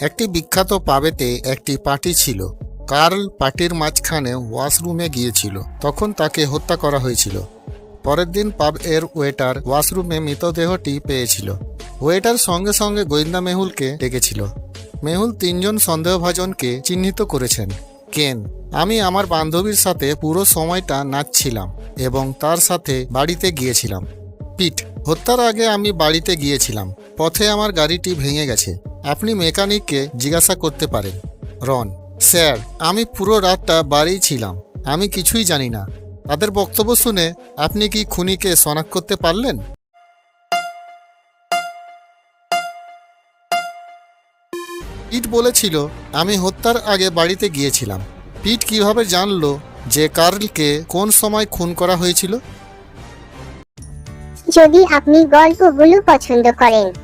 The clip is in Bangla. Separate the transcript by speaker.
Speaker 1: একটি বিখ্যাত পাবেতে একটি পার্টি ছিল। কার্ল পার্টির মাঝখানে ওয়াশরুমে গিয়েছিল। তখন তাকে হত্যা করা হয়েছিল। পরের দিন পাব এর ওয়েটার ওয়াশরুমে মৃতদেহটি পেয়েছিল। ওয়েটার সঙ্গে সঙ্গে গোয়েন্দা মেহুলকে ডেকেছিল। মেহুল তিনজন সন্দেহভাজনকে চিহ্নিত করেছেন। কেন? আমি আমার বান্ধবীর সাথে পুরো সময়টা নাচছিলাম এবং তার সাথে বাড়িতে গিয়েছিলাম। পিট, হত্যার আগে আমি বাড়িতে গিয়েছিলাম। পথে আমার গাড়িটি ভেঙে গেছে। আপনি মেকানিককে জিজ্ঞাসা করতে পারেন। রন, স্যার, আমি পুরো রাতটা বাড়িই ছিলাম। আমি কিছুই জানি না। তাদের বক্তব্য শুনে আপনি কি খুনিকে শনাক্ত করতে পারলেন? পিট বলেছিল, আমি হত্যার আগে বাড়িতে গিয়েছিলাম। পিট কীভাবে জানলো যে কার্লকে কোন সময় খুন করা হয়েছিল?
Speaker 2: যদি আপনি গল্পগুলো পছন্দ করেন